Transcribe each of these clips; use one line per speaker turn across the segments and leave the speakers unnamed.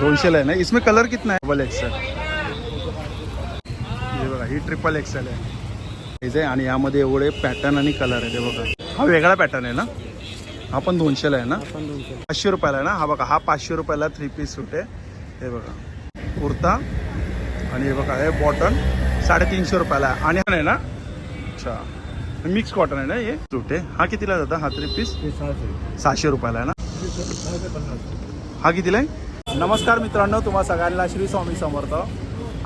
दोनशेला आहे ना? इसमें कलर कितना है डबल एक्सेल हे बघा ही ट्रिपल एक्सेल आहे. हेच आहे आणि यामध्ये एवढे पॅटर्न आणि कलर आहे ते बघा. हा वेगळा पॅटर्न आहे ना? हा पण दोनशेला आहे ना? पाचशे रुपयाला आहे ना? हा बघा हा पाचशे रुपयाला थ्री पीस सूट आहे. हे बघा. कुर्ता आणि हे बघा हे बॉटन साडेतीनशे रुपयाला आहे. आणि हा नाही ना? अच्छा. मिक्स कॉटन आहे ना हे? सूट आहे. हा कितीला जाता? हा थ्री पीस
सहाशे.
रुपयाला आहे ना? हा कितीला आहे? नमस्कार मित्रांनो तुम्हा सगळ्यांना श्री स्वामी समर्थ.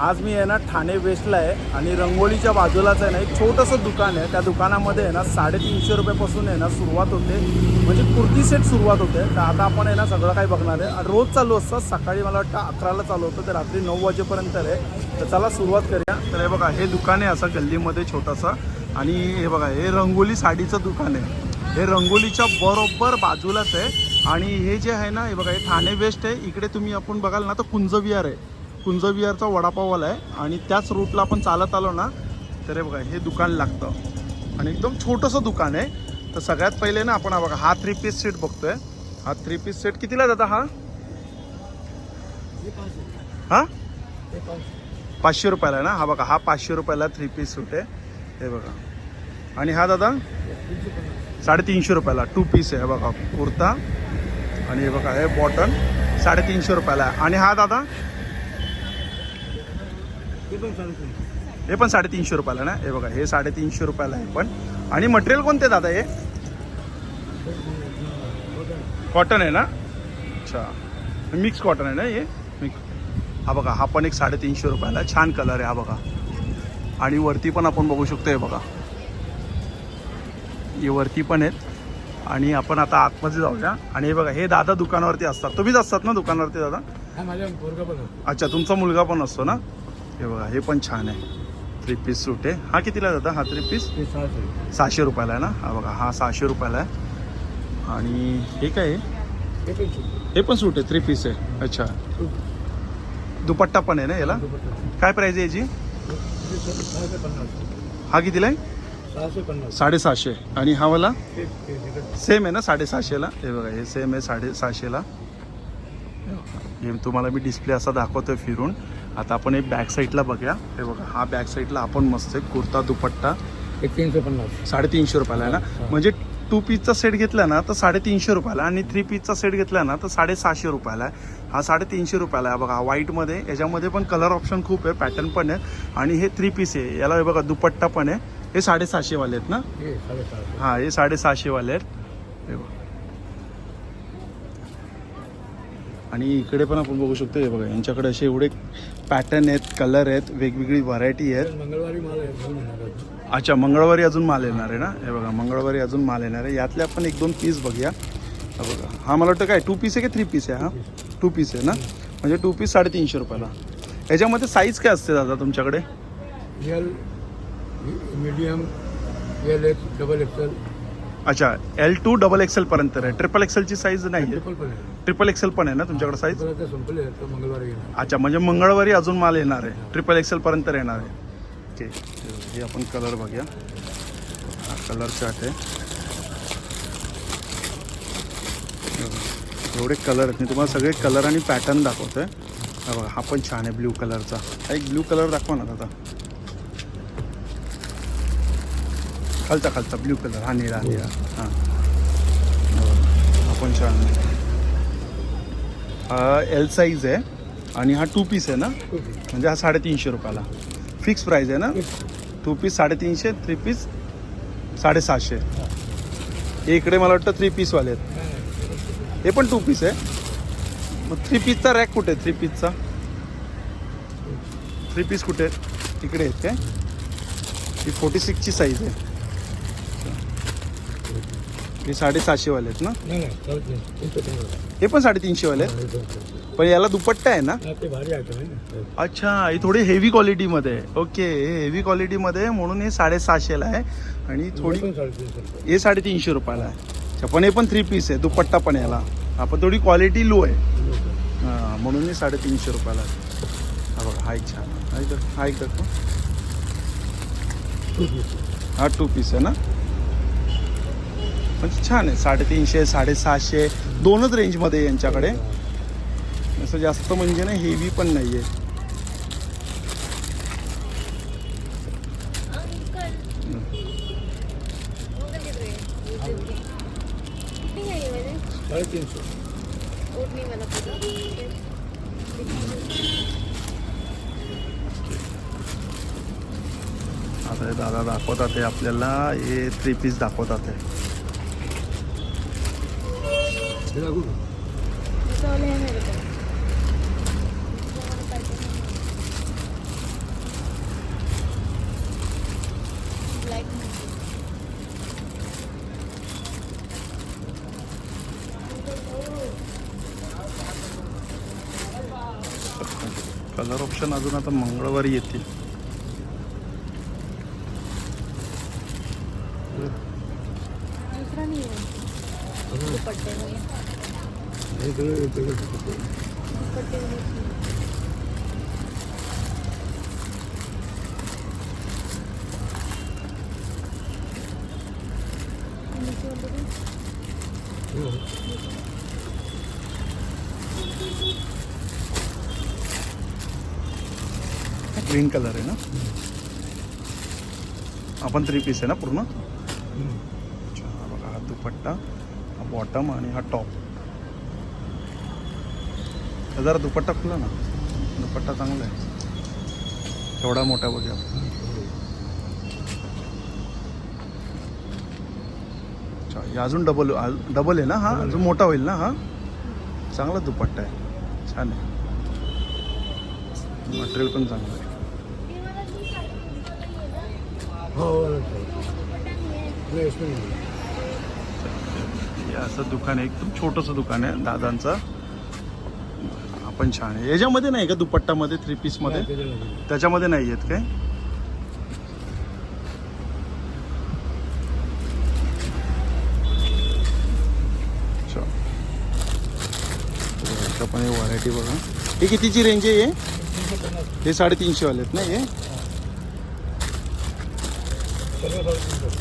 आज मी आहे ना ठाणे वेस्टला आहे आणि रंगोळीच्या बाजूलाच आहे ना एक छोटंसं दुकान आहे. त्या दुकानामध्ये आहे ना साडेतीनशे रुपयापासून आहे ना सुरुवात होते. म्हणजे कुर्ती सेट सुरुवात होते. तर आता आपण आहे ना सगळं काही बघणार आहे. आणि रोज चालू असतं. सकाळी मला वाटतं अकराला चालू होतं. तर रात्री नऊ वाजेपर्यंत आहे. तर चला सुरुवात करूया. तर हे बघा हे दुकान आहे असं गल्लीमध्ये छोटंसं. आणि हे बघा हे रंगोली साडीचं दुकान आहे. हे रंगोलीच्या बरोबर बाजूलाच आहे. आणि हे जे आहे ना हे बघा हे ठाणे वेस्ट आहे. इकडे तुम्ही आपण बघाल ना तर कुंजविहार आहे. कुंजविहारचा वडापाववाला आहे. आणि त्याच रूटला आपण चालत आलो ना तर हे बघा हे दुकान लागतं. आणि एकदम छोटंसं दुकान आहे. तर सगळ्यात पहिले ना आपण हा बघा हा थ्री पीस सेट बघतोय. हा थ्री पीस सेट कितीला जाता हा
हां? पाचशे
हा?
पाचशे
रुपयाला आहे ना? हा बघा हा पाचशे रुपयाला थ्री पीस सूट आहे. हे बघा. आणि हा दादा? साडेतीनशे रुपयाला टू पीस आहे. बघा कुर्ता. आणि हे बघा हे बॉटन साडेतीनशे रुपयाला आहे. आणि हा दादा?
हे पण साडेतीनशे.
रुपयाला ना? हे बघा हे साडेतीनशे रुपयाला आहे पण. आणि मटेरियल कोणते दादा हे? कॉटन आहे ना? अच्छा. मिक्स कॉटन आहे ना हे? मिक्स हा बघा हा पण एक साडेतीनशे रुपयाला आहे. छान कलर आहे हा बघा. आणि वरती पण आपण बघू शकतो हे बघा. हे वरती पण आहेत. आणि आपण आता आतमध्ये जाऊया. आणि हे बघा हे दादा दुकानावरती असतात. तुम्हीच असतात ना दुकानावरती दादा. अच्छा तुमचा मुलगा पण असतो ना? हे बघा हे पण छान आहे. थ्री पीस सूट आहे. हा कितीला दादा? हा थ्री पीस
सहाशे.
रुपयाला आहे ना? हा बघा हा सहाशे रुपयाला आहे. आणि हे काय आहे?
हे पण
सूट आहे. थ्री पीस आहे अच्छा. दुपट्टा पण आहे ना याला. काय प्राईज आहे याची?
हा
कितीला आहे?
सहाशे पन्नास.
साडेसहाशे. आणि हा वाला? सेम आहे ना साडेसहाशेला? हे बघा हे सेम आहे साडेसहाशेला हे तुम्हाला मी डिस्प्ले असा दाखवतोय फिरून. आता आपण हे बॅक साईडला बघूया. हे बघा हा बॅक साईडला आपण मस्त आहे कुर्ता दुपट्टा.
हे तीनशे पन्नास.
साडेतीनशे रुपयाला आहे ना. म्हणजे टू पीसचा सेट घेतला ना तर साडेतीनशे रुपयाला आणि थ्री पीसचा सेट घेतला ना तर साडेसहाशे रुपयाला आहे. हा साडेतीनशे रुपयाला आहे. बघा व्हाईटमध्ये याच्यामध्ये पण कलर ऑप्शन खूप आहे पॅटर्न पण आहे. आणि हे थ्री पीस आहे. याला हे बघा दुपट्टा पण आहे. हे साडेसहाशेवाले आहेत ना?
हे साडेसहाशे.
हा हे साडेसहाशेवाले आहेत. हे बघा. आणि इकडे पण आपण बघू शकतो हे बघा यांच्याकडे असे एवढे पॅटर्न आहेत कलर आहेत वेगवेगळी व्हरायटी आहेत.
मंगळवारी मला घेऊन येणार आहे.
अच्छा मंगळवारी अजून माल येणार आहे ना? हे बघा मंगळवारी अजून माल येणार आहे. यातले आपण एक दोन पीस बघूया. हा बघा. हा मला वाटतं काय टू पीस आहे की थ्री पीस आहे हा? टू पीस आहे ना? म्हणजे टू पीस साडेतीनशे रुपयाला. याच्यामध्ये साईज काय असते दादा तुमच्याकडे?
Medium L X double XL
अच्छा एल टू डबल एक्सेल पर्यंत आहे. ट्रिपल एक्सेलची साईज नाही आहे.
ट्रिपल पण आहे.
ट्रिपल एक्सेल पण आहे ना तुमच्याकडे साईज
आता संपले मंगळवारी येणार.
अच्छा म्हणजे मंगळवारी अजून माल येणार आहे. ट्रिपल एक्सेल पर्यंत येणार आहे. ओके हे आपण कलर बघूया. हा कलर चार्ट आहे. एवढे कलर आहेत. मी तुम्हाला सगळे कलर आणि पॅटर्न दाखवतोय. हा बघा हा पण छान आहे ब्ल्यू कलरचा हा एक ब्ल्यू कलर दाखवा ना दादा खालचा खालचा ब्ल्यू कलर. हा निळा निळा. हां. हा. हा पण छान. हा एल साईज आहे आणि हा टू पीस आहे ना? म्हणजे हा साडेतीनशे रुपयाला. फिक्स प्राईस आहे ना? टू पीस साडेतीनशे थ्री पीस साडेसहाशे. हे इकडे मला वाटतं थ्री पीसवाले आहेत. हे पण टू पीस आहे. मग थ्री पीसचा रॅक कुठे आहे? थ्री पीसचा थ्री पीस कुठे आहेत इकडे आहेत काय ही फोर्टी सिक्सची साईज आहे. हे साडेसहाशेवाले आहेत ना?
नाही नाही चालत नाही. तीनशे पन्नास.
हे पण साडेतीनशेवाले आहेत?
हा, हे पण.
पण याला दुपट्टा आहे ना?
ते भारी आयटम आहे ना.
अच्छा ही थोडी हेवी क्वालिटीमध्ये आहे ओके हे हेवी क्वालिटीमध्ये आहे म्हणून हे साडेसहाशेला आहे. आणि
थोडी
थोडी
पण साडेतीनशे रुपये.
हे साडेतीनशे रुपयाला आहे. अच्छा पण हे पण थ्री पीस आहे दुपट्टा पण याला. आपण थोडी क्वालिटी लो आहे. हां म्हणून हे साडेतीनशे रुपयाला आहे. हा बघा हा एक छान हा एक हा एक दाखवा हा टू पीस आहे ना? पण छान आहे. साडेतीनशे साडेसहाशे दोनच रेंजमध्ये आहे यांच्याकडे. असं जास्त म्हणजे ना हेवी पण नाही आहे आता हे दादा दाखवतात ते आपल्याला हे थ्री पीस दाखवतात ते
हे. का?
कलर ऑप्शन अजून आता मंगळवारी येतील.
दुसरा नाही
ग्रीन कलर आहे ना? आपण थ्री पीस आहे ना पूर्ण? बघा दुपट्टा. हा बॉटम आणि हा टॉप जरा दुपट्टा खुला ना. दुपट्टा चांगला आहे. एवढा मोठा बघूया. अच्छा अजून डबल डबल आहे ना हा? अजून मोठा होईल ना हा? चांगला दुपट्टा आहे. छान आहे. मटेरियल पण चांगलं आहे.
हो हो, हो.
हे असं दुकान आहे एकदम छोटंसं दुकान आहे दादांचं आपण छान आहे याच्यामध्ये नाही का दुपट्टामध्ये थ्री पीसमध्ये. त्याच्यामध्ये नाही आहेत काय पण व्हरायटी बघा हे कितीची रेंज आहे हे. हे साडेतीनशे वाले आहेत ना हे.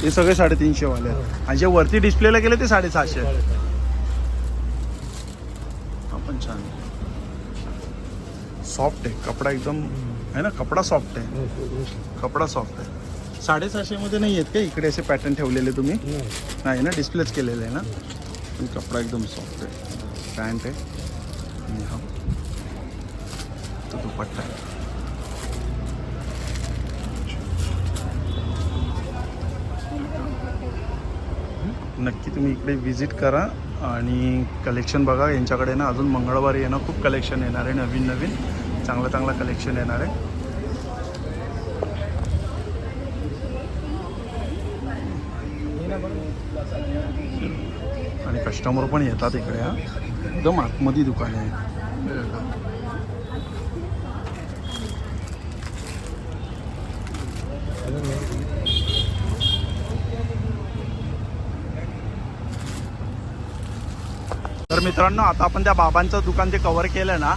हे सगळे साडेतीनशे वाले आहेत. आणि जे वरती डिस्प्लेला गेले ते साडेसहाशे आपण पण छान सॉफ्ट आहे. कपडा एकदम आहे ना? कपडा सॉफ्ट आहे. कपडा सॉफ्ट आहे. साडेसहाशे मध्ये नाही आहेत का? इकडे असे पॅटर्न ठेवलेले तुम्ही?
नाही.
ना? डिस्प्लेच केलेले आहे ना? पण कपडा एकदम सॉफ्ट आहे. पॅन्ट आहे. हा. तो दुपट्टा आहे. नक्की तुम्ही इकडे व्हिजिट करा आणि कलेक्शन बघा. यांच्याकडे ना अजून मंगळवारी आहे ना खूप कलेक्शन येणार आहे नवीन नवीन. चांगलं चांगलं कलेक्शन येणार आहे. आणि कस्टमर पण येतात इकडे हा. एकदम आतमध्ये दुकान आहे
अजून नाही.
तर मित्रांनो आता आपण त्या बाबांचं दुकान जे कव्हर केलं ना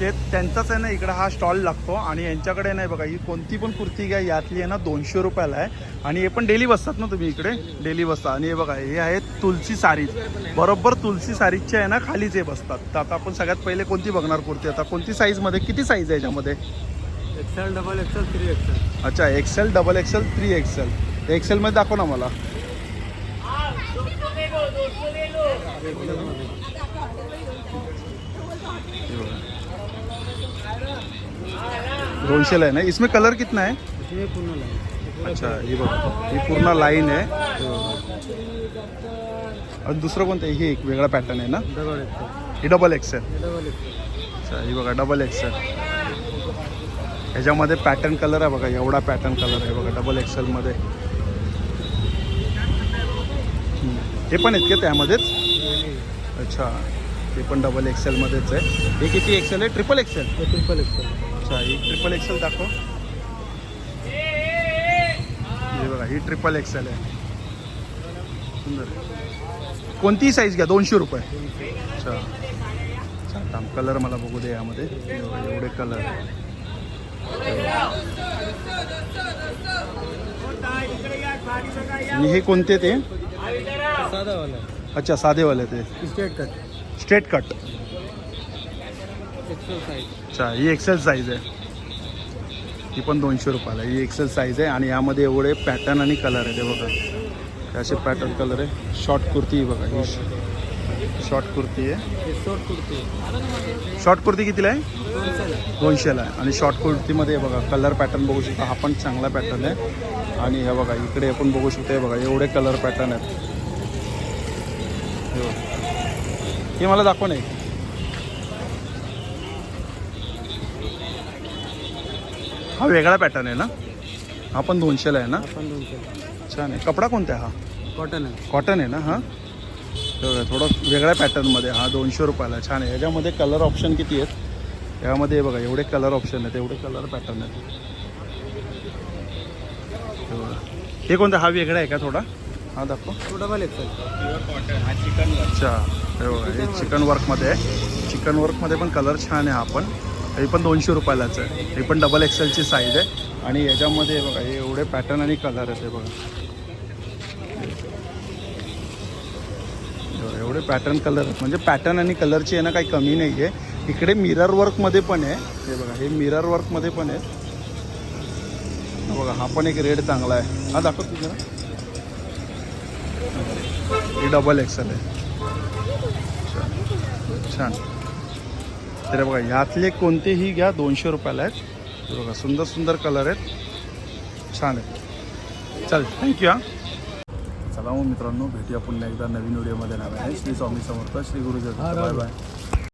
ते त्यांचाच आहे ना इकडे हा स्टॉल लागतो. आणि यांच्याकडे नाही बघा ही कोणती पण कुर्ती घ्या यातली आहे ना दोनशे रुपयाला आहे. आणि हे पण डेली बसतात ना तुम्ही इकडे? डेली बसता आणि हे बघा हे आहेत तुलसी सारीज. बरोबर तुलसी सारीजचे आहे ना खालीच हे बसतात. तर आता आपण सगळ्यात पहिले कोणती बघणार कुर्ती? आता कोणती साईजमध्ये किती साईज आहे याच्यामध्ये?
XL double XL three XL
अच्छा XL double XL three XL एक्सेलमध्ये दाखव ना मला. दोनशेला आहे ना? इसमें कलर कितना है? अच्छा ही बघ. ही पूर्ण लाईन आहे. आणि दुसरं कोणतं आहे? हे एक वेगळा पॅटर्न आहे ना?
डबल एक्सेल
ही डबल एक्सेल अच्छा ही बघा डबल एक्सेल ह्याच्यामध्ये पॅटर्न कलर आहे बघा एवढा पॅटर्न कलर आहे बघा डबल एक्सेलमध्ये हे पण आहेत का त्यामध्येच? अच्छा. ते पण डबल एक्सेलमध्येच आहे. हे किती एक्सेल आहे? ट्रिपल एक्सेल
ट्रिपल एक्सेल
अच्छा ही ट्रिपल एक्सेल दाखव. हे बघा ही ट्रिपल एक्सेल आहे. सुंदर. कोणतीही साईज घ्या दोनशे रुपये. अच्छा. थांब कलर मला बघू दे यामध्ये. एवढे कलर आणि हे कोणते ते?
साधा वाला
अच्छा साधेवाले ते.
स्ट्रेट कट
स्ट्रेट कट अच्छा ही एक्सेल साईज आहे. ही पण दोनशे रुपयाला ही एक्सेल साईज आहे आणि यामध्ये एवढे पॅटर्न आणि कलर आहे ते बघा. हे असे पॅटर्न कलर आहे. शॉर्ट कुर्ती ही बघा. ही शॉर्ट कुर्ती आहे.
हे शॉर्ट कुर्ती
शॉर्ट कुर्ती कितीला आहे?
दोनशेला.
आहे. आणि शॉर्ट कुर्तीमध्ये बघा कलर पॅटर्न बघू शकता. हा पण चांगला पॅटर्न आहे. आणि हे बघा इकडे आपण बघू शकतो हे बघा एवढे कलर पॅटर्न आहेत. हे मला दाखव नाही हा वेगळा पॅटर्न आहे ना? हा पण दोनशेला आहे ना? छान आहे. कपडा कोणता आहे हा?
कॉटन आहे.
कॉटन आहे ना हा? बघा, थोडं वेगळ्या पॅटर्नमध्ये हा दोनशे रुपयाला. छान आहे. याच्यामध्ये कलर ऑप्शन किती आहेत? यामध्ये बघा एवढे कलर ऑप्शन आहेत एवढे कलर पॅटर्न आहेत. हे बघा. हे कोणता? हा वेगळा आहे का थोडा? हा दाखव.
तो डबल एक्सेल
अच्छा. हे बघा हे चिकन वर्कमध्ये आहे. चिकन वर्कमध्ये पण कलर छान आहे हा पण. हे पण दोनशे रुपयालाच आहे. हे पण डबल एक्सेलची साईज आहे. आणि याच्यामध्ये बघा हे एवढे पॅटर्न आणि कलर आहेत हे बघा. एवढे पॅटर्न कलर म्हणजे पॅटर्न आणि कलरची आहे ना काही कमी नाही आहे इकडे मिरर वर्कमध्ये पण आहे. हे बघा हे मिरर वर्कमध्ये पण आहे. बघा हा पण एक रेड चांगला आहे. हा दाखव तुझ्या हे डबल एक्सेल आहे. छान. तर बघा यातले कोणतेही घ्या दोनशे रुपयाला आहेत. बघा सुंदर सुंदर कलर आहेत. छान आहेत. चल थँक्यू हा. चला मग मित्रांनो भेटूया पुन्हा एकदा नवीन व्हिडिओमध्ये नव्याने श्री स्वामी समर्थ श्री गुरुजी बाय बाय